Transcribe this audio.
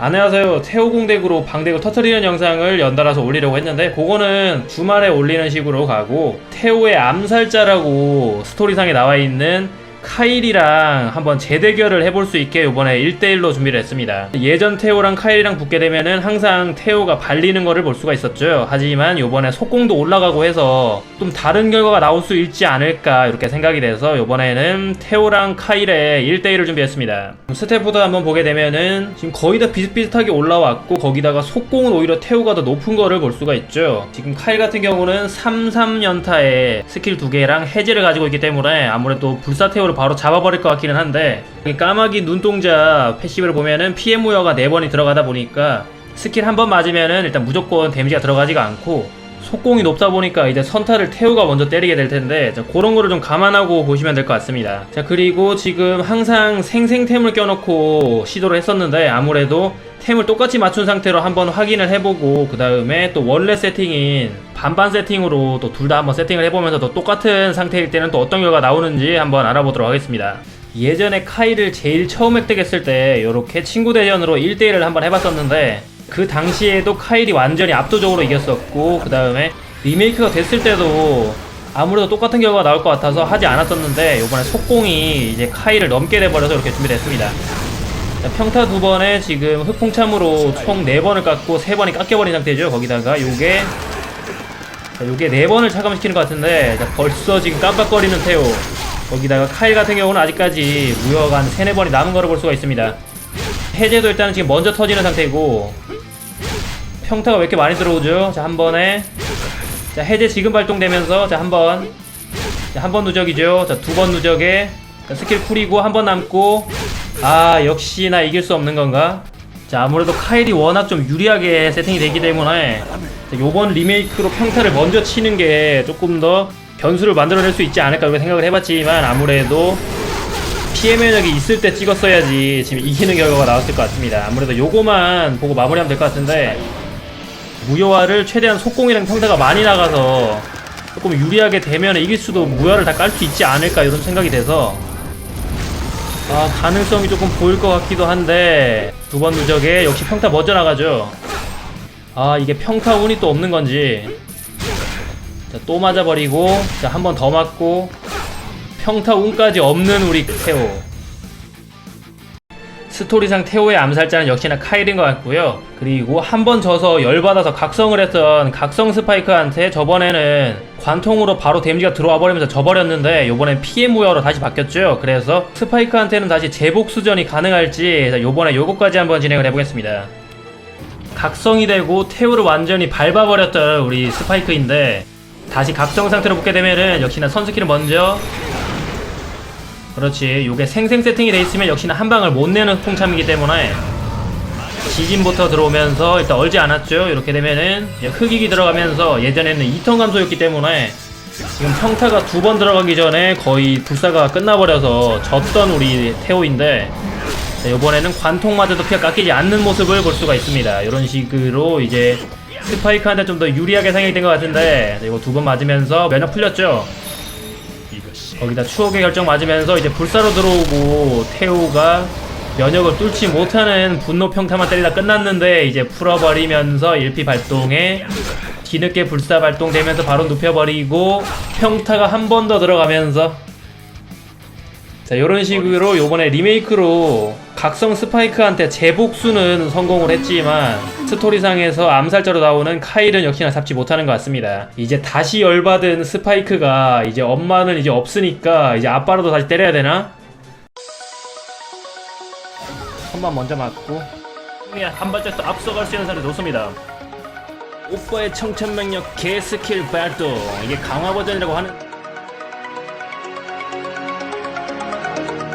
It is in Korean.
안녕하세요. 태호공대구로 방대구 터트리는 영상을 연달아서 올리려고 했는데 그거는 주말에 올리는 식으로 가고 태호의 암살자라고 스토리상에 나와 있는 카일이랑 한번 재대결을 해볼 수 있게 이번에 1대1로 준비를 했습니다. 예전 태호랑 카일이랑 붙게 되면은 항상 태호가 발리는 거를 볼 수가 있었죠. 하지만 이번에 속공도 올라가고 해서 좀 다른 결과가 나올 수 있지 않을까 이렇게 생각이 돼서 이번에는 태호랑 카일의 1대1을 준비했습니다. 스태프도 한번 보게 되면은 지금 거의 다 비슷비슷하게 올라왔고 거기다가 속공은 오히려 태호가 더 높은 거를 볼 수가 있죠. 지금 카일 같은 경우는 33연타에 스킬 두 개랑 해제를 가지고 있기 때문에 아무래도 불사 태호를 바로 잡아버릴 것 같기는 한데 이 까마귀 눈동자 패시브를 보면은 피해 무효가 4번이 들어가다 보니까 스킬 한 번 맞으면은 일단 무조건 데미지가 들어가지가 않고 속공이 높다 보니까 이제 선타를 태우가 먼저 때리게 될 텐데 자, 그런 거를 좀 감안하고 보시면 될 것 같습니다. 자 그리고 지금 항상 생생템을 껴놓고 시도를 했었는데 아무래도 템을 똑같이 맞춘 상태로 한번 확인을 해보고 그 다음에 또 원래 세팅인 반반 세팅으로 또 둘 다 한번 세팅을 해보면서 또 똑같은 상태일 때는 또 어떤 결과가 나오는지 한번 알아보도록 하겠습니다. 예전에 카이를 제일 처음 획득했을 때 이렇게 친구 대전으로 1대1을 한번 해봤었는데 그 당시에도 카일이 완전히 압도적으로 이겼었고 그 다음에 리메이크가 됐을 때도 아무래도 똑같은 결과가 나올 것 같아서 하지 않았었는데 이번에 속공이 이제 카일을 넘게 돼버려서 이렇게 준비됐습니다. 자, 평타 두 번에 지금 흑풍참으로 총네 번을 깎고 세 번이 깎여버린 상태죠. 거기다가 요게 자, 요게 네 번을 차감시키는 것 같은데 자, 벌써 지금 깜빡거리는 태오 거기다가 카일 같은 경우는 아직까지 무효가 한 세네 번이 남은 거를 볼 수가 있습니다. 해제도 일단은 지금 먼저 터지는 상태이고 평타가 왜 이렇게 많이 들어오죠? 자, 한 번에 자, 해제 지금 발동되면서 자, 한 번. 자, 한 번 누적이죠. 자, 두 번 누적에 자, 스킬 풀이고 한 번 남고 아, 역시나 이길 수 없는 건가? 자, 아무래도 카일이 워낙 좀 유리하게 세팅이 되기 때문에 자, 요번 리메이크로 평타를 먼저 치는 게 조금 더 변수를 만들어낼 수 있지 않을까 이렇게 생각을 해봤지만 아무래도 피해 면역이 있을 때 찍었어야지 지금 이기는 결과가 나왔을 것 같습니다. 아무래도 요거만 보고 마무리하면 될 것 같은데 무효화를 최대한 속공이랑 평타가 많이 나가서 조금 유리하게 되면 이길 수도 무효를 다 깔 수 있지 않을까 이런 생각이 돼서 아 가능성이 조금 보일 것 같기도 한데 두 번 누적에 역시 평타 먼저 나가죠. 아 이게 평타 운이 또 없는 건지 자 또 맞아버리고 자 한 번 더 맞고 평타 운까지 없는 우리 태호 스토리상 태호의 암살자는 역시나 카일인 것 같고요. 그리고 한 번 져서 열받아서 각성을 했던 각성 스파이크한테 저번에는 관통으로 바로 데미지가 들어와 버리면서 져버렸는데 요번엔 피해 무효로 다시 바뀌었죠. 그래서 스파이크한테는 다시 제복 수전이 가능할지 자, 요번에 요거까지 한번 진행을 해보겠습니다. 각성이 되고 태우를 완전히 밟아버렸던 우리 스파이크인데 다시 각성 상태로 붙게 되면은 역시나 선스킬을 먼저 그렇지 요게 생생 세팅이 돼 있으면 역시나 한 방을 못 내는 풍참이기 때문에 지진부터 들어오면서 일단 얼지 않았죠 이렇게 되면은 흑익이 들어가면서 예전에는 2턴 감소였기 때문에 지금 평타가 두 번 들어가기 전에 거의 불사가 끝나버려서 졌던 우리 태호인데 자, 이번에는 관통마저도 피가 깎이지 않는 모습을 볼 수가 있습니다. 이런 식으로 이제 스파이크한테 좀 더 유리하게 생각이 된 것 같은데 자, 이거 두 번 맞으면서 면역 풀렸죠. 거기다 추억의 결정 맞으면서 이제 불사로 들어오고 태우가 면역을 뚫지 못하는 분노 평타만 때리다 끝났는데 이제 풀어버리면서 1피 발동에 뒤늦게 불사 발동되면서 바로 눕혀버리고 평타가 한 번 더 들어가면서 자 이런 식으로 요번에 리메이크로 각성 스파이크한테 재복수는 성공을 했지만 스토리상에서 암살자로 나오는 카일은 역시나 잡지 못하는 것 같습니다. 이제 다시 열받은 스파이크가 이제 엄마는 이제 없으니까 이제 아빠라도 다시 때려야 되나? 한번 먼저 맞고. 그냥 한 발짝 더 앞서갈 수 있는 상태 좋습니다. 오빠의 청천명력 개스킬 발동. 이게 강화 버전이라고 하는